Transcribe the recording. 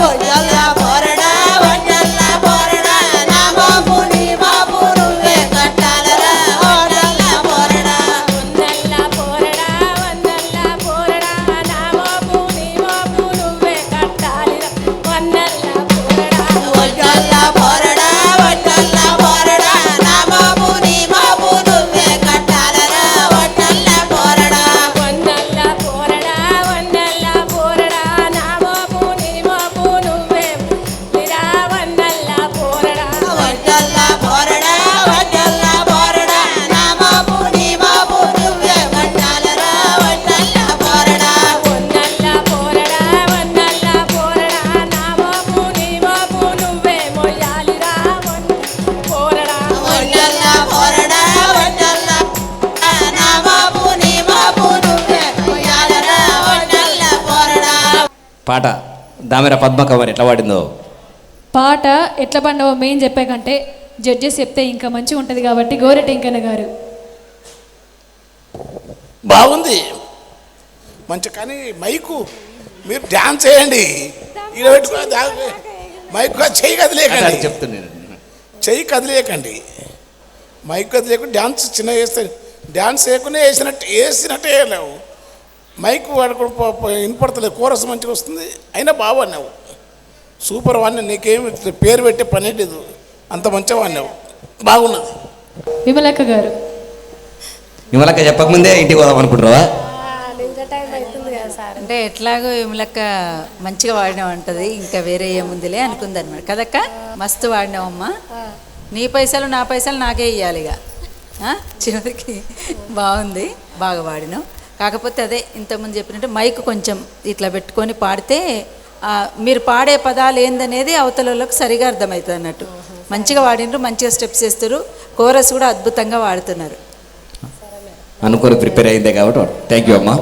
Yeah. పాట దామెర పద్మకవర్ ఎట్లా పాడిందో? పాట ఎట్లా పండవో మెయిన్ చెప్పే కంటే జడ్జెస్ చెప్తే ఇంకా మంచిగా ఉంటుంది కాబట్టి గోరెటి ఇంకన్న గారు. బాగుంది. మంచి కానీ మైకు మీరు డ్యాన్స్ చేయండి. పెట్టుకో మైకు చెయ్యి కదిలేకండి చెప్తున్నాను చెయ్యి కదిలేయకండి. మైక్ కదిలేకుండా డ్యాన్స్ చిన్న వేస్తే డ్యాన్స్ వేయకుండా వేసినట్టు వేసినట్టే లేవు. మైక్ వాడుకుని వినపడతలేదు. కోరస్ మంచిగా వస్తుంది. అయినా బాగున్నావు. సూపర్ వాడిని నీకేమి పేరు పెట్టే పని లేదు. అంత మంచిగా వాడినావు. బాగున్నది. విమలక్క గారు. విమలక్క చెప్పకముందే ఇంటికి పోదాం అంటే ఎట్లాగో విమలక్క మంచిగా వాడినావు అంటది. ఇంకా వేరే ఏముందిలే అనుకుంది అనమాట కదక్క? మస్తు వాడినావమ్మా. నీ పైసలు నా పైసలు నాకే ఇవ్వాలి ఇక ఆ? చివరికి బాగుంది. బాగా వాడినావు. కాకపోతే అదే ఇంతకుముందు చెప్పినట్టు మైక్ కొంచెం ఇట్లా పెట్టుకొని పాడితే ఆ, మీరు పాడే పదాలు ఏందనేది అవతల వాళ్ళకి సరిగా అర్థమవుతుంది అన్నట్టు. మంచిగా వాడినరు మంచిగా స్టెప్స్ వేస్తారు కోరస్ కూడా అద్భుతంగా వాడుతున్నారు. అనుకొని ప్రిపేర్ అయిందే కాబట్టి థ్యాంక్ యూ అమ్మా.